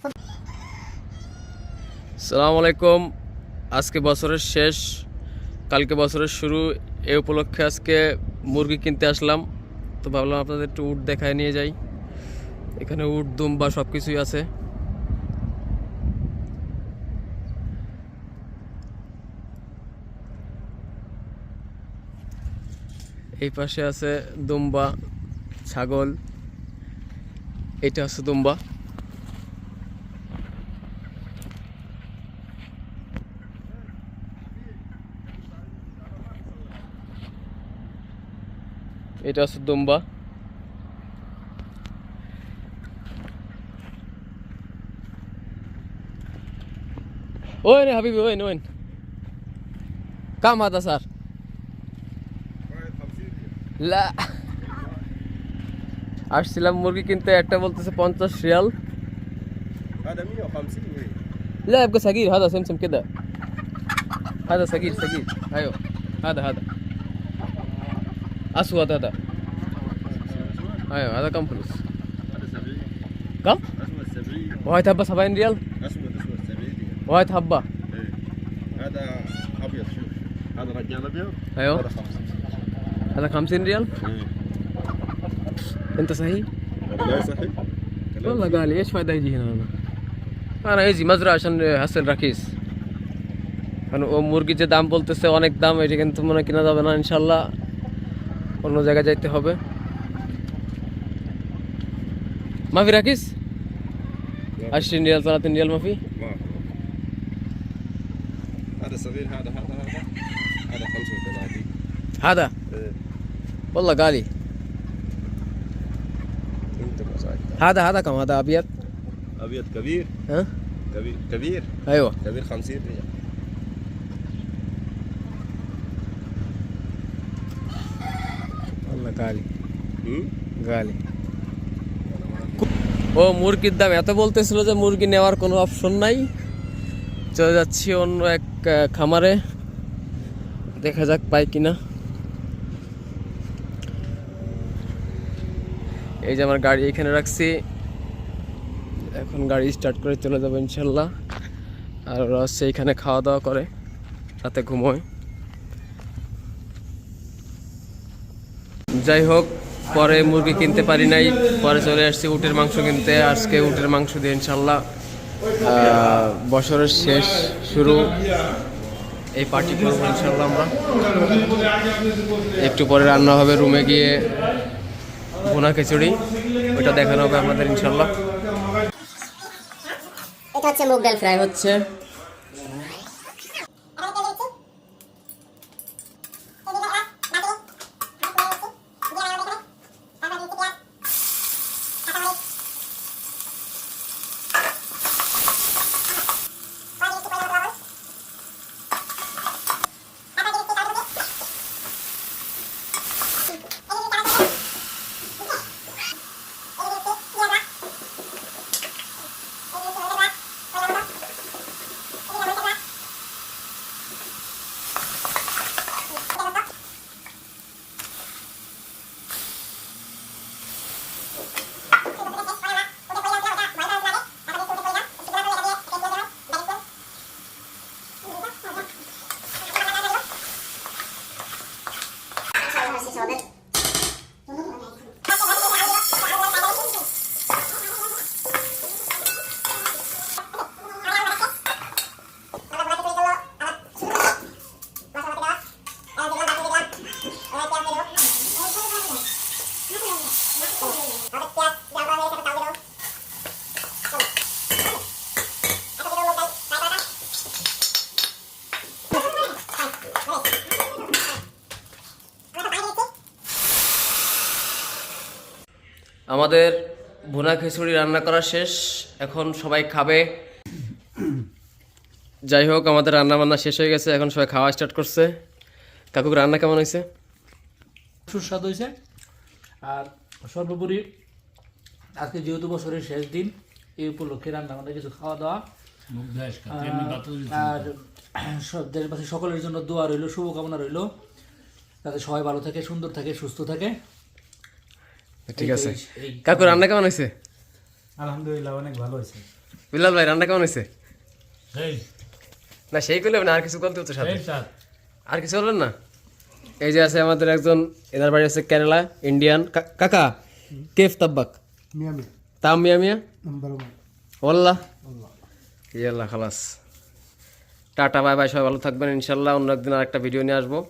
খুব সালাম আলাইকুম। আজকে বছরের শেষ। কালকে বছরের শুরু। এ উপলক্ষে আজকে মুরগি কিনতে আসলাম। তো ভাবলাম আপনাদের একটু উট দেখায় নিয়ে যাই। এখানে উট, দুম্বা সব কিছুই আছে। এই পাশে আছে দুম্বা, ছাগল। এটা হচ্ছে দুম্বা। এটা হচ্ছে দুম্বা। ওই রে হাবিবি ওইন ওইন কাম হাতা, স্যার। লা আসছিলাম মুরগি কিনতে একটা বলতেছে পঞ্চাশ রিয়াল هذا 150 جنيه لا يبقى صغير هذا سمسم كده هذا صغير صغير ايوه هذا هذا اسود هذا ايوه هذا كم فلوس هذا 70 كم اسود 70 وايت حبه 70 ريال اسود اسود 70 ريال وايت حبه ايه هذا ابيض شوف هذا رجال ابيض ايوه هذا 50 هذا 50 ريال ايه انت صحيح هذا لا صحيح كلام والله قال لي ايش فايده يجي هنا انا انا يجي مزرعه عشان حسن رخيص কারণ ও মুরগির যে দাম বলতেছে অনেক দাম এটা কিন্তু মনে হয় কিনা যাবে না ইনশাল্লাহ অন্য জায়গায় যাইতে হবে মাফি রাখিস عشرين ريال 30 ريال ما في ما هذا صغير هذا هذا هذا هذا 35 هذا ايه والله قالي انت مساعد هذا هذا كم هذا ابيض ابيض كبير ها كبير كبير ايوه كبير 50 ريال والله قالي امم গালি ও মুরগির দাম এত বলতেছিল যে মুরগি নেওয়ার কোনো অপশন নাই চলে যাচ্ছি অন্য এক আহ, খামারে দেখা যাক পাই কিনা এই যে আমার গাড়ি এখানে রাখছি। এখন গাড়ি স্টার্ট করে চলে যাব ইনশাল্লাহ। আর ওরা এখানে খাওয়া দাওয়া করে, রাতে ঘুমোয়। যাই হোক, পরে মুরগি কিনতে পারি নাই, পরে চলে আসছি উটের মাংস কিনতে। আজকে উটের মাংস দিয়ে ইনশাল্লাহ বছরের শেষ শুরু। এই পার্টি করব ইনশাল্লাহ আমরা। একটু পরে রান্না হবে রুমে গিয়ে ভুনা খিচুড়ি ওইটা দেখানো হবে আমাদের ইনশাল্লাহ। এটা হচ্ছে মুগ ডাল ফ্রাই। হচ্ছে আমাদের ভুনা খিচুড়ি রান্না করা শেষ। এখন সবাই খাবে। যাই হোক আমাদের রান্না বান্না শেষ হয়ে গেছে। এখন সবাই খাওয়া স্টার্ট করছে। কাকু রান্না কেমন হয়েছে? সুস্বাদু হয়েছে। আর সর্বোপরি আজকে যেহেতু বছরের শেষ দিন এই উপলক্ষে রান্না বান্না কিছু খাওয়া দাওয়া। আর সব দেশবাসী সকলের জন্য দোয়া রইল শুভকামনা রইল। যাতে সবাই ভালো থাকে সুন্দর থাকে সুস্থ থাকে। ঠিক আছে। কাকু রান্না কেমন হয়েছে? আলহামদুলিল্লাহ অনেক ভালো হয়েছে। বিলাল ভাই রান্না কেমন হয়েছে? না সেই করলে না আর কিছু বলতে হচ্ছে সাথে। আর কিছু বলবেন না? এই যে আছে আমাদের একজন এনার বাড়ি আছে কেরালা ইন্ডিয়ান কা- কাকা কেফ তাব্বাক? মিয়ামি। তাম মিয়া মিয়া নাম্বার ওয়ান ওয়াল্লাহ ইয়াল্লাহ খালাস। টাটা বাই বাই সবাই ভালো থাকবেন ইনশাল্লাহ। অন্য একদিন আরেকটা ভিডিও নিয়ে আসব।